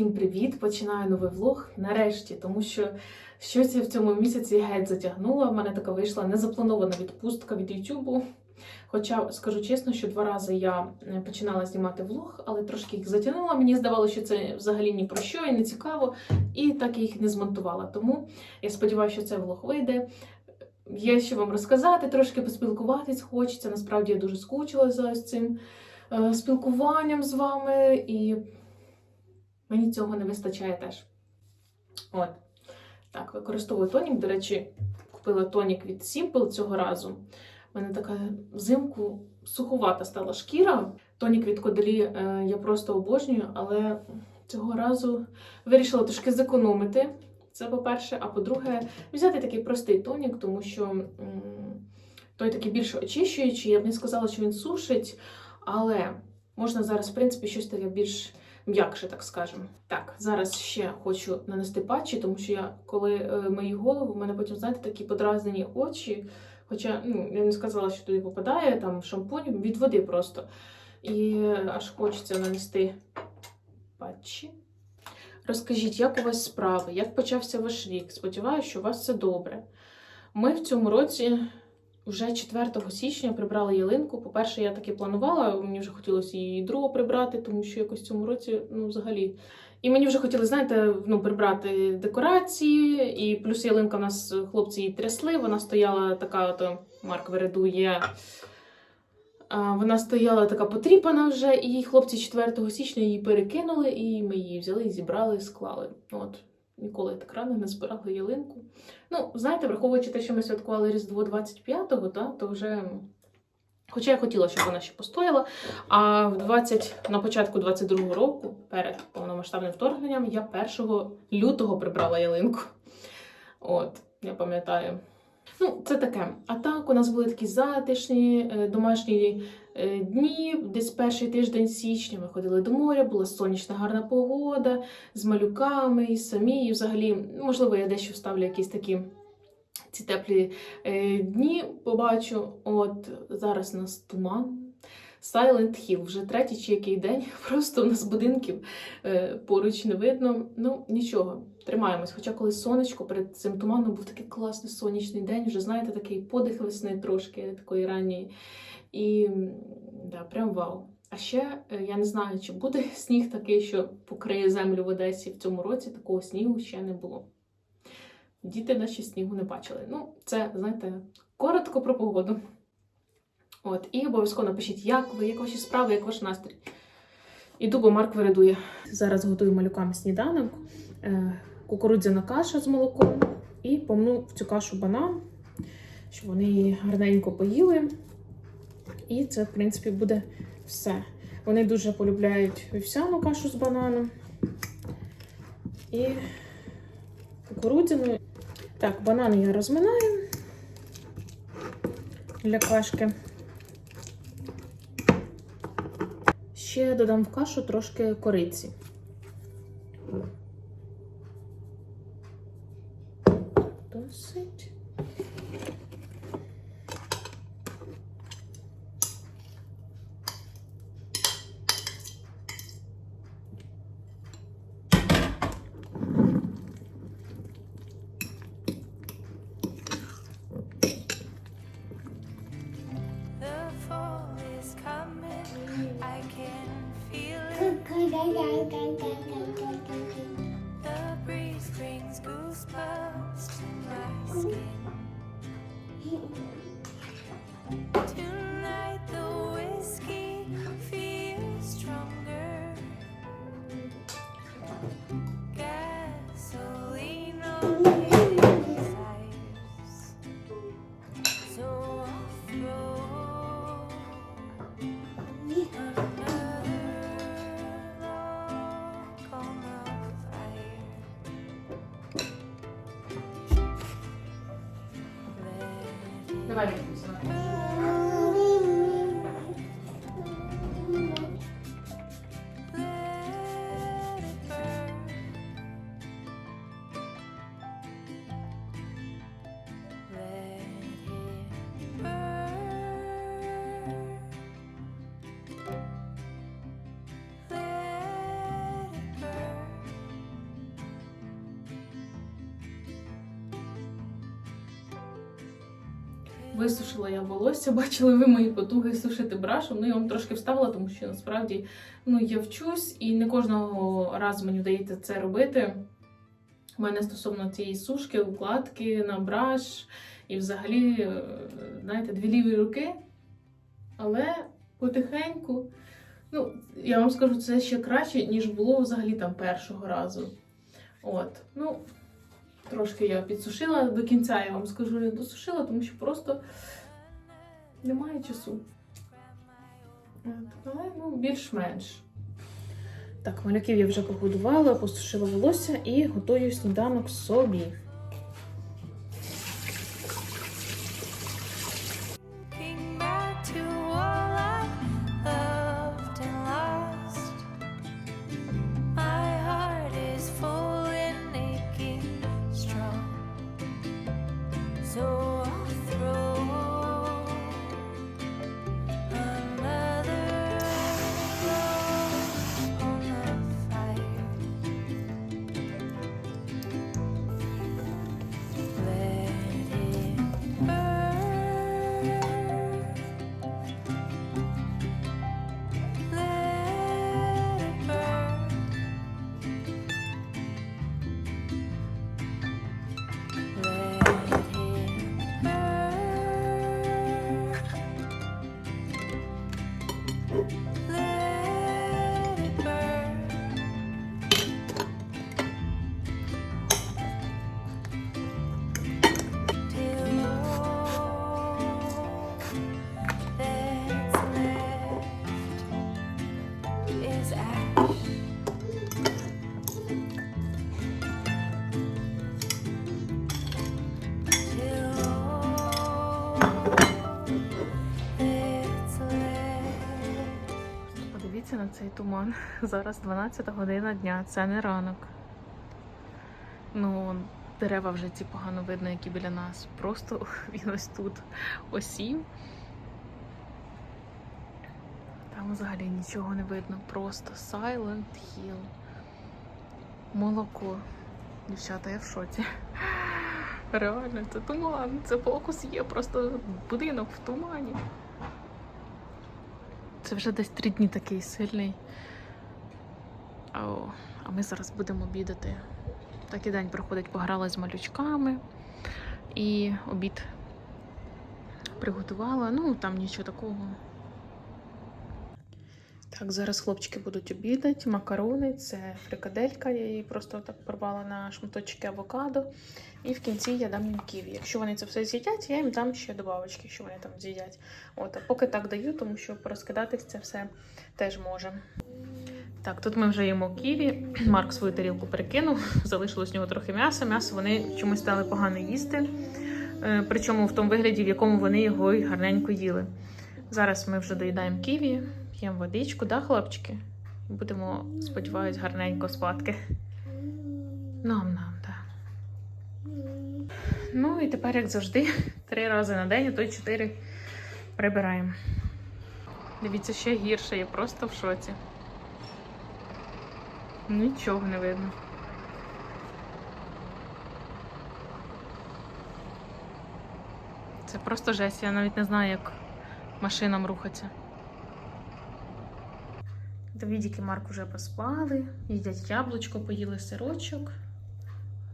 Всім привіт! Починаю новий влог нарешті, тому що щось я в цьому місяці геть затягнула. В мене така вийшла незапланована відпустка від Ютубу. Хоча скажу чесно, що два рази я е, починала знімати влог, але трошки їх затягнула. Мені здавалося, що це взагалі ні про що і не цікаво, і так я їх не змонтувала. Тому я сподіваюся, що цей влог вийде. Є що вам розказати, трошки поспілкуватись хочеться. Насправді я дуже скучила за ось цим е, спілкуванням з вами, і мені цього не вистачає теж. От. Так, використовую тонік. До речі, купила тонік від Simple цього разу. У мене така взимку суховата стала шкіра. Тонік від Коделі е, я просто обожнюю, але цього разу вирішила трошки зекономити. Це по-перше, а по-друге, взяти такий простий тонік, тому що той такий більш очищуючий. Я б не сказала, що він сушить, але можна зараз, в принципі, щось таке більш м'якше, так скажемо. Так, зараз ще хочу нанести патчі, тому що я, коли е, мию голову, в мене потім, знаєте, такі подразнені очі. Хоча ну, я не сказала, що туди попадає там шампунь від води просто. І аж хочеться нанести патчі. Розкажіть, як у вас справи, як почався ваш рік? Сподіваюся, що у вас все добре. Ми в цьому році вже 4 січня прибрали ялинку. По-перше, я таки планувала, мені вже хотілося її другу прибрати, тому що якось в цьому році, ну, взагалі. І мені вже хотіли, знаєте, ну, прибрати декорації, і плюс ялинка в нас хлопці її трясли, вона стояла така, от Марк вередує. Вона стояла така потріпана вже, і хлопці 4 січня її перекинули, і ми її взяли, і зібрали, склали. От. Ніколи так рано не збирала ялинку. Ну, знаєте, враховуючи те, що ми святкували Різдво 25-го, та, то вже. Хоча я хотіла, щоб вона ще постояла. А в 20, на початку 22-го року, перед повномасштабним вторгненням, я 1 лютого прибрала ялинку. От, я пам'ятаю. Ну, це таке. А так, у нас були такі затишні е, домашні е, дні. Десь перший тиждень січня ми ходили до моря, була сонячна гарна погода з малюками і самі. І взагалі, можливо, я дещо вставлю якісь такі ці теплі е, дні. Побачу. От зараз у нас туман. Silent Hill, вже третій чи який день. Просто у нас будинків е, поруч не видно. Ну, нічого, тримаємось. Хоча коли сонечко перед цим туманом був такий класний сонячний день, вже знаєте, такий подих весни трошки такої ранньої. І да, прям вау. А ще е, я не знаю, чи буде сніг такий, що покриє землю в Одесі в цьому році. Такого снігу ще не було. Діти наші снігу не бачили. Ну, це, знаєте, коротко про погоду. От, і обов'язково напишіть, як ви, як ваші справи, як ваш настрій. Іду, бо Марк вирядує. Зараз готую малюкам сніданок, е, кукурудзяна каша з молоком. І помну в цю кашу банан, щоб вони її гарненько поїли. І це, в принципі, буде все. Вони дуже полюбляють вівсяну кашу з бананом і кукурудзяну. Так, банани я розминаю для кашки. Ще додам в кашу трошки кориці. trabalhando. Висушила я волосся, бачили ви мої потуги сушити брашем. Ну, я вам трошки вставила, тому що насправді ну, я вчусь і не кожного разу мені вдається це робити. У мене стосовно цієї сушки, укладки на браш і взагалі, е, знаєте, дві ліві руки. Але потихеньку, ну, я вам скажу, це ще краще, ніж було взагалі там першого разу. От, ну, трошки я підсушила до кінця, я вам скажу, не досушила, тому що просто немає часу. Але ну, більш-менш. Так, малюків я вже погодувала, посушила волосся і готую сніданок собі. Подивіться на цей туман. Зараз 12 година дня, це не ранок. Ну, дерева вже ці погано видно, які біля нас. Просто він ось тут осів. Там взагалі нічого не видно. Просто Silent Hill. Молоко. Дівчата, я в шоці. Реально, це туман, це фокус є, просто будинок в тумані. Це вже десь три дні такий сильний. О, а ми зараз будемо обідати. Такий день проходить, пограла з малючками і обід приготувала. Ну, там нічого такого. Так, зараз хлопчики будуть обідати. Макарони, це фрикаделька, я її просто так порвала на шматочки авокадо. І в кінці я дам їм ківі. Якщо вони це все з'їдять, я їм дам ще добавочки, що вони там з'їдять. От, а поки так даю, тому що порозкидатись це все теж може. Так, тут ми вже їмо ківі. Марк свою тарілку перекинув, залишилось в нього трохи м'яса. М'ясо вони чомусь стали погано їсти. Е, Причому в тому вигляді, в якому вони його й гарненько їли. Зараз ми вже доїдаємо ківі, п'ємо водичку, да, хлопчики? Будемо, сподіваюсь, гарненько спадки. Нам-нам, так. Ну і тепер, як завжди, три рази на день, а то й чотири прибираємо. Дивіться, ще гірше, я просто в шоці. Нічого не видно. Це просто жесть, я навіть не знаю, як машинам рухатися. Давідік і Марк вже поспали, їдять яблучко, поїли сирочок.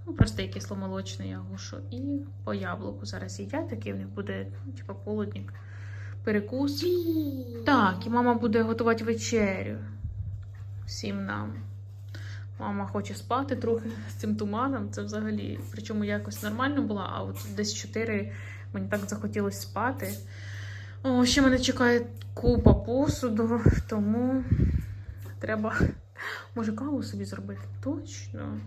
Ну, просто який кисломолочний агушу. І по яблуку зараз їдять, такий в них буде, ну, типу, полудник. Перекус. Так, і мама буде готувати вечерю. Всім нам. Мама хоче спати трохи з цим туманом. Це взагалі. Причому якось нормально була, а от десь 4 мені так захотілося спати. О, ще мене чекає купа посуду, тому треба, може, каву собі зробити. Точно.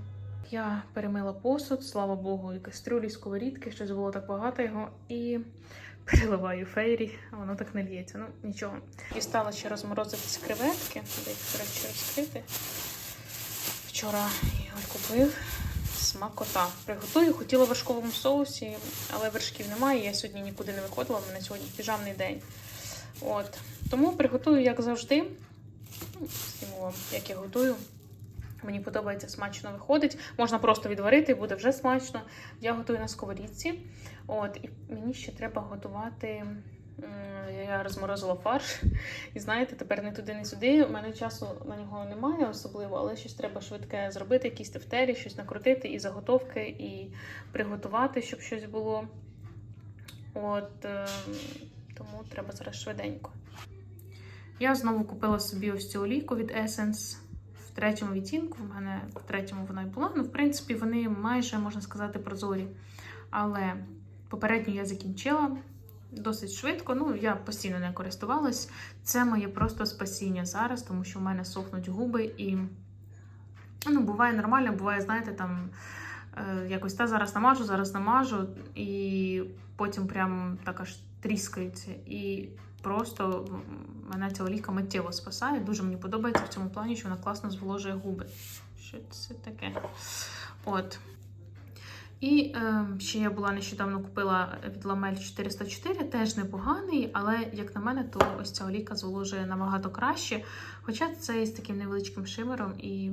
Я перемила посуд, слава Богу, і кастрюлі, і сковорідки, щось було так багато його, і переливаю фейрі, а воно так не лється. Ну, нічого. І стала ще розморозитись креветки, де їх, речі, розкрити. Вчора Ігор купив смакота. Приготую, хотіла в вершковому соусі, але вершків немає. Я сьогодні нікуди не виходила, в мене сьогодні піжамний день. От. Тому приготую, як завжди. Ну, вам, як я готую. Мені подобається, смачно виходить. Можна просто відварити, буде вже смачно. Я готую на сковорідці. От, і мені ще треба готувати. Я розморозила фарш. І знаєте, тепер не туди, не сюди. У мене часу на нього немає особливо, але щось треба швидке зробити, якісь тефтелі, щось накрутити, і заготовки, і приготувати, щоб щось було. От е, тому треба зараз швиденько. Я знову купила собі ось цю олійку від Essence в третьому відтінку. У мене в третьому вона і була. Ну, в принципі, вони майже, можна сказати, прозорі. Але попередню я закінчила досить швидко. Ну, я постійно не користувалась. Це моє просто спасіння зараз, тому що в мене сохнуть губи і. Ну, буває нормально, буває, знаєте, там е, якось та зараз намажу, зараз намажу, і потім прям так аж тріскається. І просто мене ця олійка миттєво спасає. Дуже мені подобається в цьому плані, що вона класно зволожує губи. Що це таке? От. І е, ще я була нещодавно купила від Ламель 404, теж непоганий, але як на мене, то ось ця олійка зволожує набагато краще. Хоча це з таким невеличким шимером, і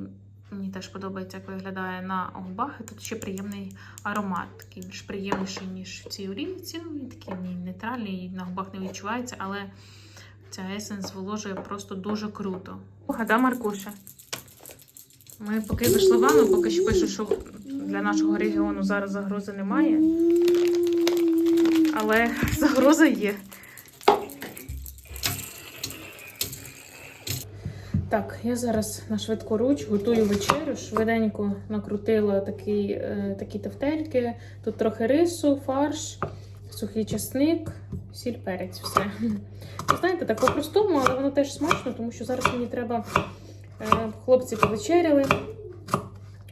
мені теж подобається, як виглядає на губах. І тут ще приємний аромат, такий більш приємніший, ніж в цій олійці. Ну, він такий нейтральний, на губах не відчувається, але ця есенс зволожує просто дуже круто. Гада Маркуша. Ми поки зайшли в ванну, поки що пишу, що для нашого регіону зараз загрози немає. Але загроза є. Так, я зараз на швидку руч готую вечерю. Швиденько накрутила такі, е, такі тефтельки. Тут трохи рису, фарш, сухий часник, сіль, перець, все. Ви знаєте, так по-простому, але воно теж смачно, тому що зараз мені треба. е, Хлопці повечеряли.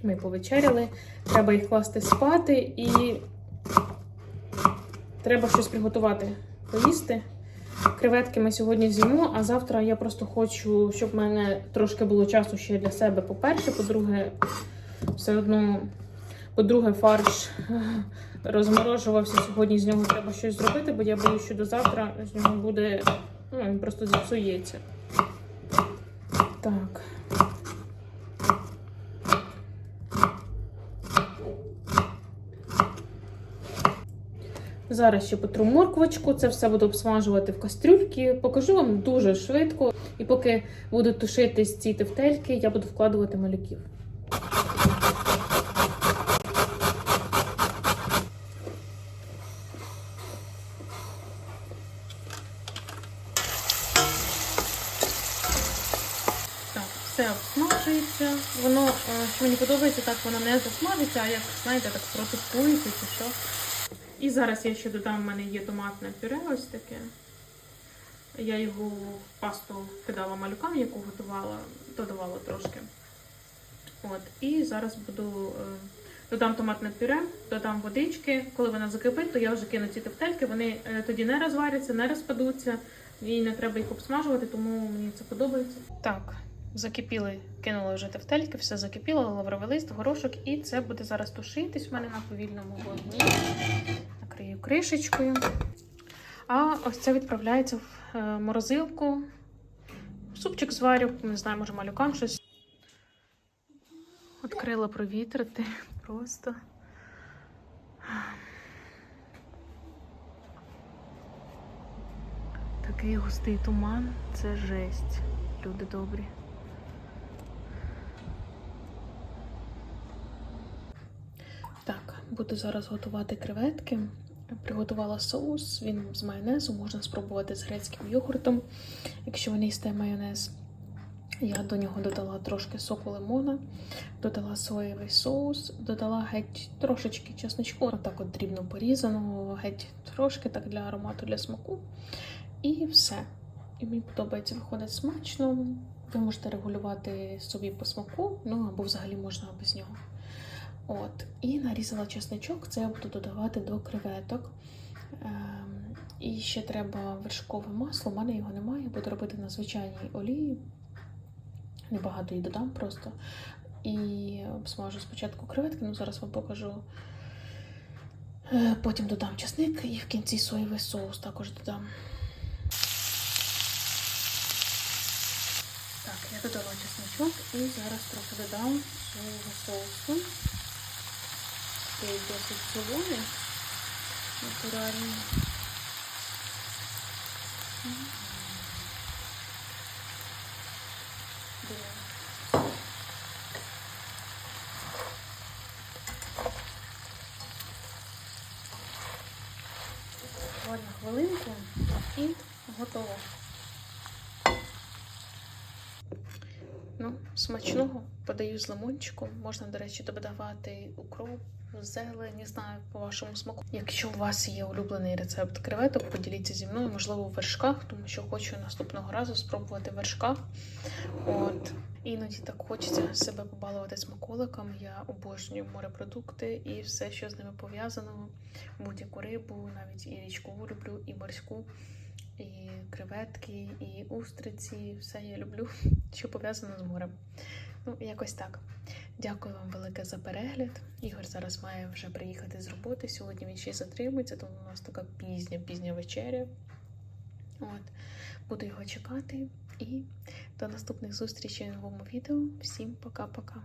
Ми повечеряли. Треба їх класти спати і треба щось приготувати, поїсти. Креветки ми сьогодні з'їмо, а завтра я просто хочу, щоб в мене трошки було часу ще для себе. По-перше, по-друге, все одно, по-друге, фарш е, розморожувався. Сьогодні з нього треба щось зробити, бо я боюсь, що до завтра з нього буде. Ну, він просто зіпсується. Так. Зараз ще потру морквочку, це все буду обсмажувати в кастрюльки. Покажу вам дуже швидко. І поки будуть тушитись ці тефтельки, я буду вкладувати малюків. Все обсмажується. Воно, е, що мені подобається, так воно не засмажиться, а як, знаєте, так протушкується чи що. І зараз я ще додам, в мене є томатне пюре ось таке. Я його в пасту кидала малюкам, яку готувала, додавала трошки. От, і зараз буду е, додам томатне пюре, додам водички. Коли вона закипить, то я вже кину ці тефтельки. Вони е, тоді не розваряться, не розпадуться, і не треба їх обсмажувати, тому мені це подобається. Так, закипіли, кинула вже тефтельки, все закипіло, лавровий лист, горошок, і це буде зараз тушитись в мене на повільному вогні. Накрию кришечкою. А ось це відправляється в е, морозилку. Супчик зварю, не знаю, може малюкам щось. Відкрила провітрити просто. Такий густий туман, це жесть, люди добрі. Так, буду зараз готувати креветки. Приготувала соус, він з майонезу, можна спробувати з грецьким йогуртом, якщо ви не їсте майонез. Я до нього додала трошки соку лимона, додала соєвий соус, додала геть трошечки чесночку, отак от дрібно порізаного, геть трошки так для аромату, для смаку. І все. І мені подобається, виходить смачно. Ви можете регулювати собі по смаку, ну або взагалі можна без нього. От, і нарізала чесничок, це я буду додавати до креветок. Ем, і ще треба вершкове масло, у мене його немає, буду робити на звичайній олії. Небагато її додам просто. І обсмажу спочатку креветки, ну зараз вам покажу. Е, Потім додам чесник і в кінці соєвий соус також додам. Так, Я додала чесночок і зараз трохи додам свого соусу. Такий досить солоний, натуральний. Буквально хвилинку і готово. Ну, смачного подаю з лимончиком. Можна, до речі, додавати укроп, зелень, не знаю, по вашому смаку. Якщо у вас є улюблений рецепт креветок, поділіться зі мною, можливо, у вершках, тому що хочу наступного разу спробувати в вершках. От. Іноді так хочеться себе побалувати смаколиками. Я обожнюю морепродукти і все, що з ними пов'язано. Будь-яку рибу, навіть і річкову люблю, і морську, і креветки, і устриці. Все я люблю, що пов'язано з морем. Ну, якось так. Дякую вам велике за перегляд. Ігор зараз має вже приїхати з роботи. Сьогодні він ще затримується, тому у нас така пізня, пізня вечеря. От. Буду його чекати. І до наступних зустрічей в новому відео. Всім пока-пока.